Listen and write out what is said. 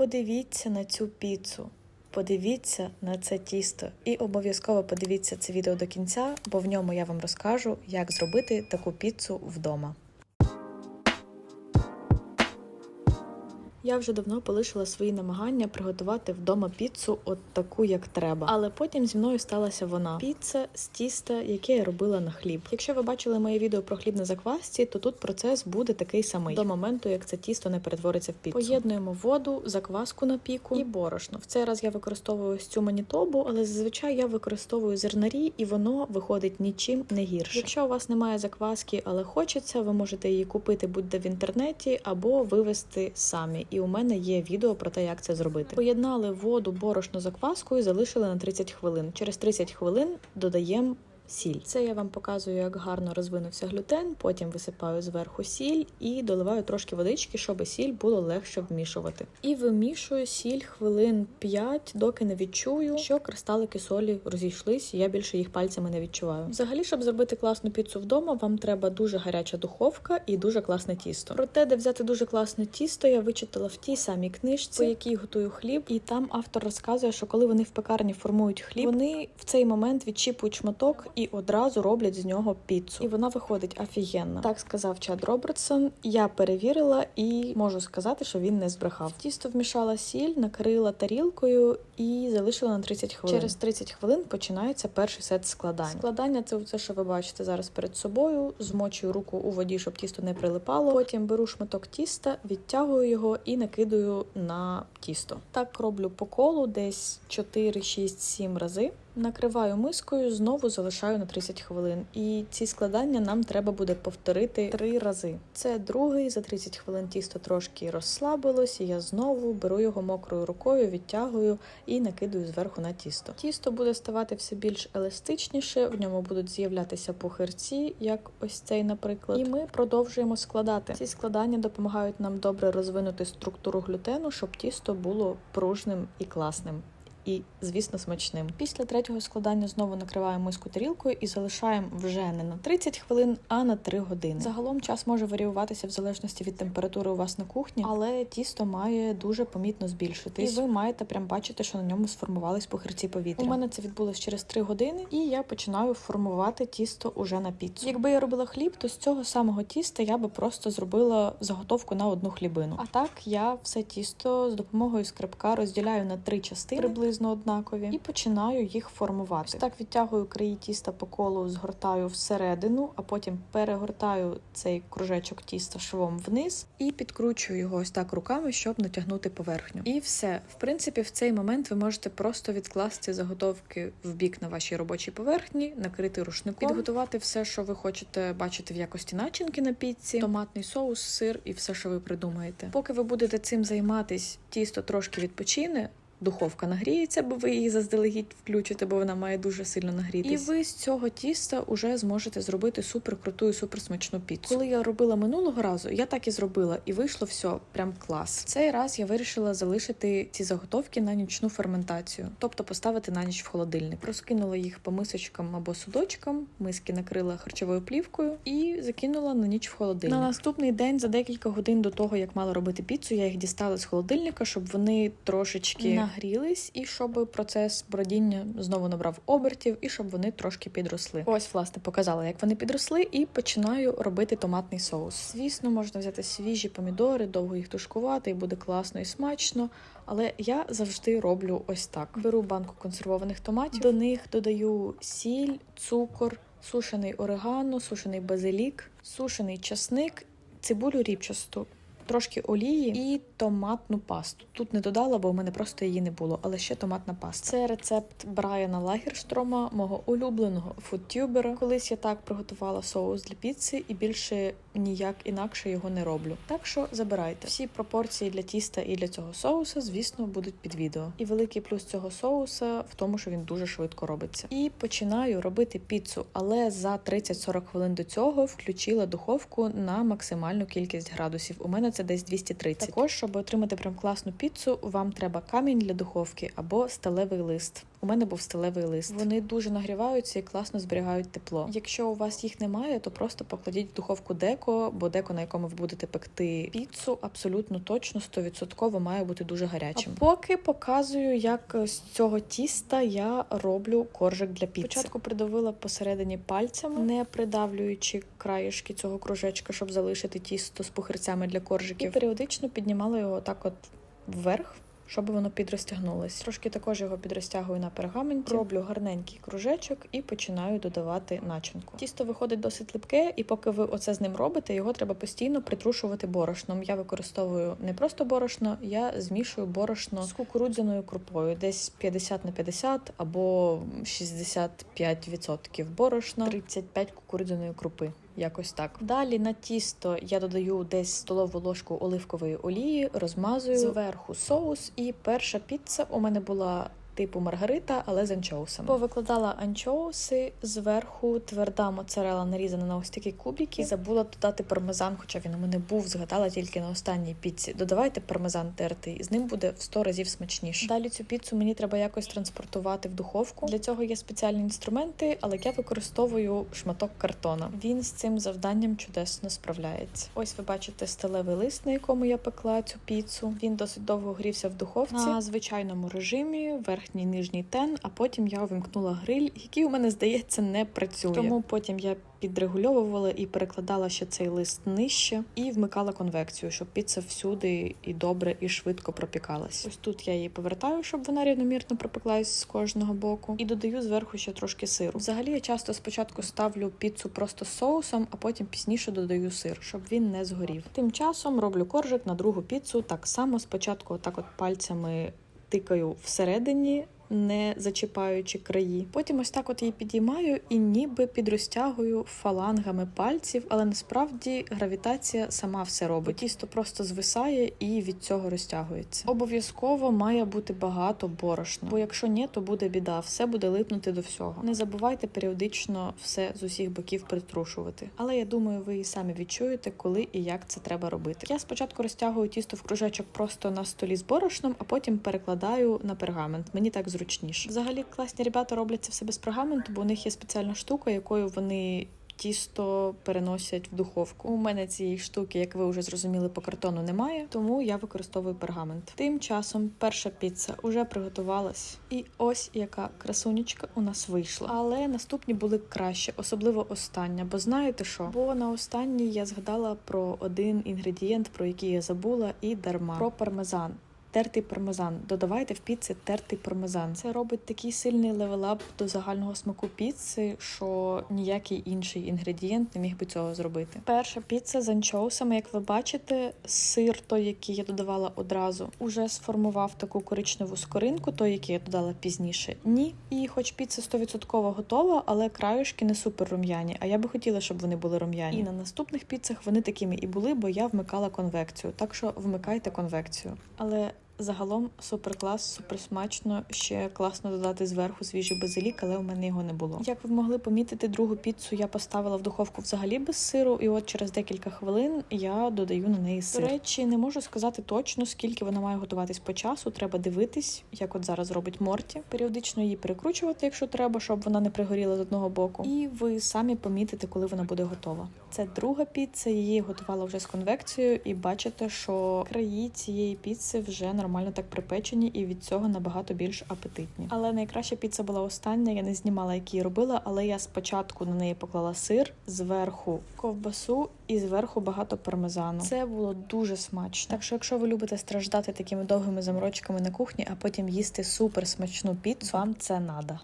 Подивіться на цю піцу. Подивіться на це тісто і обов'язково подивіться це відео до кінця, бо в ньому я вам розкажу, як зробити таку піцу вдома. Я вже давно полишила свої намагання приготувати вдома піцу, от таку, як треба. Але потім зі мною сталася вона піца з тіста, яке я робила на хліб. Якщо ви бачили моє відео про хліб на заквасці, то тут процес буде такий самий до моменту, як це тісто не перетвориться в піцу. Поєднуємо воду, закваску на піку і борошно. В цей раз я використовую цю манітобу, але зазвичай я використовую зернарі, і воно виходить нічим не гірше. Якщо у вас немає закваски, але хочеться, ви можете її купити будь-де в інтернеті або вивезти самі. І у мене є відео про те, як це зробити. Поєднали воду, борошно, закваску і залишили на 30 хвилин. Через 30 хвилин додаємо. Сіль. Це я вам показую, як гарно розвинувся глютен. Потім висипаю зверху сіль і доливаю трошки водички, щоб сіль було легше вмішувати. І вимішую сіль хвилин 5, доки не відчую, що кристалики солі розійшлись. Я більше їх пальцями не відчуваю. Взагалі, щоб зробити класну піцу вдома, вам треба дуже гаряча духовка і дуже класне тісто. Про те, де взяти дуже класне тісто, я вичитала в тій самій книжці, по якій готую хліб. І там автор розказує, що коли вони в пекарні формують хліб, вони в цей момент відчіпують шматок і одразу роблять з нього піцу. І вона виходить офігенна. Так сказав Чад Робертсон. Я перевірила і можу сказати, що він не збрехав. Тісто вмішала сіль, накрила тарілкою і залишила на 30 хвилин. Через 30 хвилин починається перший сет складання. Складання це все, що ви бачите зараз перед собою. Змочую руку у воді, щоб тісто не прилипало. Потім беру шматок тіста, відтягую його і накидаю на тісто. Так роблю по колу десь 4, 6, 7 рази. Накриваю мискою, знову залишаю на 30 хвилин. І ці складання нам треба буде повторити три рази. Це другий, за 30 хвилин тісто трошки розслабилось, і я знову беру його мокрою рукою, відтягую і накидаю зверху на тісто. Тісто буде ставати все більш еластичніше, в ньому будуть з'являтися пухирці, як ось цей, наприклад. І ми продовжуємо складати. Ці складання допомагають нам добре розвинути структуру глютену, щоб тісто було пружним і класним і, звісно, смачним. Після третього складання знову накриваємо миску тарілкою і залишаємо вже не на 30 хвилин, а на 3 години. Загалом час може варіюватися в залежності від температури у вас на кухні, але тісто має дуже помітно збільшитись. І ви маєте прям бачити, що на ньому сформувались похирці повітря. У мене це відбулось через 3 години, і я починаю формувати тісто уже на піцу. Якби я робила хліб, то з цього самого тіста я би просто зробила заготовку на одну хлібину. А так я все тісто з допомогою скрипка розділяю на три частини приблизно однакові, і починаю їх формувати. Ось так відтягую краї тіста по колу, згортаю всередину, а потім перегортаю цей кружечок тіста швом вниз і підкручую його ось так руками, щоб натягнути поверхню. І все. В принципі, в цей момент ви можете просто відкласти заготовки в бік на вашій робочій поверхні, накрити рушником, підготувати все, що ви хочете бачити в якості начинки на піці, томатний соус, сир і все, що ви придумаєте. Поки ви будете цим займатись, тісто трошки відпочине. Духовка нагріється, бо ви її заздалегідь включите, бо вона має дуже сильно нагрітись. І ви з цього тіста вже зможете зробити супер круту і супер смачну піцу. Коли я робила минулого разу, я так і зробила, і вийшло все прям клас. В цей раз я вирішила залишити ці заготовки на нічну ферментацію, тобто поставити на ніч в холодильник. Розкинула їх по мисочкам або судочкам, миски накрила харчовою плівкою і закинула на ніч в холодильник. На наступний день, за декілька годин до того, як мала робити піцу, я їх дістала з холодильника, щоб вони трошечки нагрілись, і щоб процес бродіння знову набрав обертів, і щоб вони трошки підросли. Ось, власне, показала, як вони підросли, і починаю робити томатний соус. Звісно, можна взяти свіжі помідори, довго їх тушкувати, і буде класно і смачно. Але я завжди роблю ось так: беру банку консервованих томатів, до них додаю сіль, цукор, сушений орегано, сушений базилік, сушений часник, цибулю ріпчасту трошки олії і томатну пасту. Тут не додала, бо у мене просто її не було, але ще томатна паста. Це рецепт Брайана Лагерштрома, мого улюбленого фудтюбера. Колись я так приготувала соус для піци і більше ніяк інакше його не роблю. Так що забирайте. Всі пропорції для тіста і для цього соуса, звісно, будуть під відео. І великий плюс цього соуса в тому, що він дуже швидко робиться. І починаю робити піцу, але за 30-40 хвилин до цього включила духовку на максимальну кількість градусів. У мене це це десь 230. Також, щоб отримати прям класну піцу, вам треба камінь для духовки або сталевий лист. У мене був сталевий лист. Вони дуже нагріваються і класно зберігають тепло. Якщо у вас їх немає, то просто покладіть в духовку деко, бо деко, на якому ви будете пекти піцу, абсолютно точно 100% має бути дуже гарячим. А поки показую, як з цього тіста я роблю коржик для піци. Спочатку придавила посередині пальцями, не придавлюючи краєшки цього кружечка, щоб залишити тісто з пухирцями для коржиків. І періодично піднімала його так от вверх щоб воно підрозтягнулось. Трошки також його підрозтягую на пергаменті, роблю гарненький кружечок і починаю додавати начинку. Тісто виходить досить липке, і поки ви оце з ним робите, його треба постійно притрушувати борошном. Я використовую не просто борошно, я змішую борошно з кукурудзяною крупою, десь 50 на 50 або 65% борошна, 35 кукурудзяної крупи. Якось так. Далі на тісто я додаю десь столову ложку оливкової олії, розмазую зверху соус. І перша піца у мене була типу маргарита, але з анчоусами. Повикладала анчоуси зверху, тверда моцарела нарізана на ось такі кубики. Забула додати пармезан, хоча він у мене був, згадала тільки на останній піці. Додавайте пармезан тертий, з ним буде в 100 разів смачніше. Далі цю піцу мені треба якось транспортувати в духовку. Для цього є спеціальні інструменти, але я використовую шматок картона. Він з цим завданням чудесно справляється. Ось ви бачите сталевий лист, на якому я пекла цю піцу. Він досить довго грівся в духовці на звичайному режимі. Верхній верхній нижній тен, а потім я увімкнула гриль, який у мене здається не працює. Тому потім я підрегульовувала і перекладала ще цей лист нижче і вмикала конвекцію, щоб піца всюди і добре, і швидко пропікалась. Ось тут я її повертаю, щоб вона рівномірно пропеклась з кожного боку, і додаю зверху ще трошки сиру. Взагалі я часто спочатку ставлю піцу просто з соусом, а потім пізніше додаю сир, щоб він не згорів. Тим часом роблю коржик на другу піцу. Так само спочатку, отак от пальцями тикаю всередині не зачіпаючи краї. Потім ось так от її підіймаю і ніби підрозтягую фалангами пальців, але насправді гравітація сама все робить. Тісто просто звисає і від цього розтягується. Обов'язково має бути багато борошна, бо якщо ні, то буде біда, все буде липнути до всього. Не забувайте періодично все з усіх боків притрушувати. Але я думаю, ви і самі відчуєте, коли і як це треба робити. Я спочатку розтягую тісто в кружечок просто на столі з борошном, а потім перекладаю на пергамент. Мені так зручно зручніше. Взагалі класні ребята роблять це все без пергаменту, бо у них є спеціальна штука, якою вони. Тісто переносять в духовку. У мене цієї штуки, як ви вже зрозуміли, по картону немає, тому я використовую пергамент. Тим часом перша піца вже приготувалась, і ось яка красунечка у нас вийшла. Але наступні були краще, особливо остання. Бо знаєте що? Бо на останній я згадала про один інгредієнт, про який я забула, і дарма про пармезан. Тертий пармезан. Додавайте в піци тертий пармезан. Це робить такий сильний левелап до загального смаку піци, що ніякий інший інгредієнт не міг би цього зробити. Перша піца з анчоусами, як ви бачите, сир, той, який я додавала одразу, уже сформував таку коричневу скоринку, той, який я додала пізніше. Ні. І хоч піца 100% готова, але краюшки не супер рум'яні. А я би хотіла, щоб вони були рум'яні. І на наступних піцах вони такими і були, бо я вмикала конвекцію. Так що вмикайте конвекцію. Але Загалом супер клас, супер смачно. Ще класно додати зверху свіжий базилік, але у мене його не було. Як ви могли помітити, другу піцу я поставила в духовку взагалі без сиру, і от через декілька хвилин я додаю на неї сир. До речі, не можу сказати точно, скільки вона має готуватись по часу. Треба дивитись, як от зараз робить Морті. Періодично її перекручувати, якщо треба, щоб вона не пригоріла з одного боку. І ви самі помітите, коли вона буде готова. Це друга піца, її готувала вже з конвекцією, і бачите, що краї цієї піци вже нормально нормально так припечені, і від цього набагато більш апетитні. Але найкраща піца була остання. Я не знімала, які робила, але я спочатку на неї поклала сир, зверху ковбасу і зверху багато пармезану. Це було дуже смачно. Так що, якщо ви любите страждати такими довгими заморочками на кухні, а потім їсти супер смачну піцу, вам це надо.